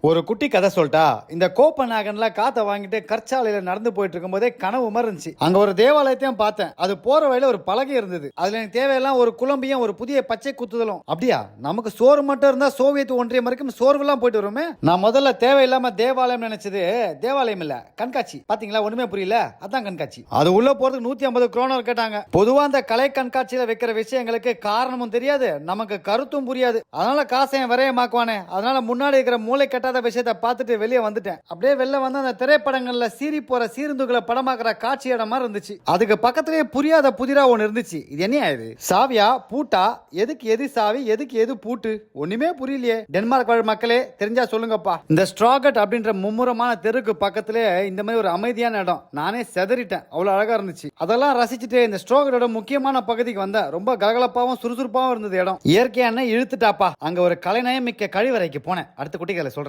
ஒரு குட்டி கதை சொல்லிட்டா இந்த கோப்பநாகன்ல காத்த வாங்கிட்டு கற்சாலையில நடந்து போயிட்டு இருக்கும்போதே கனவு மாதிரி இருந்துச்சு. அங்க ஒரு தேவாலயத்தையும் பார்த்தேன். அது போற வழியில ஒரு பலகை இருந்தது. அதுல எனக்கு தேவையெல்லாம் ஒரு குழம்பியும் ஒரு புதிய பச்சை குத்துதலும். அப்படியா? நமக்கு சோறு மட்டும் இருந்தா சோவியத் ஒன்றியம் வரைக்கும் சோர்வெல்லாம் போயிட்டு வருமே? நான் முதல்ல தேவையில்லாம தேவாலயம் நினைச்சது தேவாலயம் இல்ல கண்காட்சி. பாத்தீங்களா? ஒண்ணுமே புரியல. அதான் கண்காட்சி. அது உள்ள போறதுக்கு நூத்தி ஐம்பது குரோனர் கேட்டாங்க. பொதுவா அந்த கலை கண்காட்சியில வைக்கிற விஷயங்களுக்கு காரணமும் தெரியாது. நமக்கு கருத்தும் புரியாது. அதனால காசை விரயமாக்குவானே. அதனால முன்னாடி இருக்கிற மூளை கட்டாத விஷயத்த பார்த்துட்டு வெளியே வந்துட்டேன். அப்படியே வெளில வந்து அந்த திரைப்படங்கள்ல சீறி போற சீருந்துகளை படமாக்குற காட்சி இடமா இருந்துச்சு. அதுக்கு பக்கத்துலயே புரியாத புதிரா ஒன்று இருந்துச்சு. இது என்ன இது? சாவியா பூட்டா? எதுக்கு எது சாவி? எதுக்கு எது பூட்டு? ஒண்ணுமே புரியலையே. டென்மார்க் வாழ் மக்களே தெரிஞ்சா சொல்லுங்கப்பா. இந்த ஸ்ட்ராகட் அப்படின்ற மும்முரமான தெருக்கு பக்கத்திலே இந்த மாதிரி ஒரு அமைதியான இடம். நானே செதறிட்டேன். அவ்வளவு அழகா இருந்துச்சு. அதெல்லாம் ரசிச்சுட்டு இந்த ஸ்ட்ராகட்டோட முக்கியமான பகுதிக்கு வந்த ரொம்ப கலகலப்பாவும் சுறுசுறுப்பாவும் இருந்தது இடம். இயற்கையான இழுத்துட்டாப்பா. அங்க ஒரு கலைநயம் மிக்க கழிவறைக்கு போனேன். அடுத்த குட்டிகளை சொல்றேன்.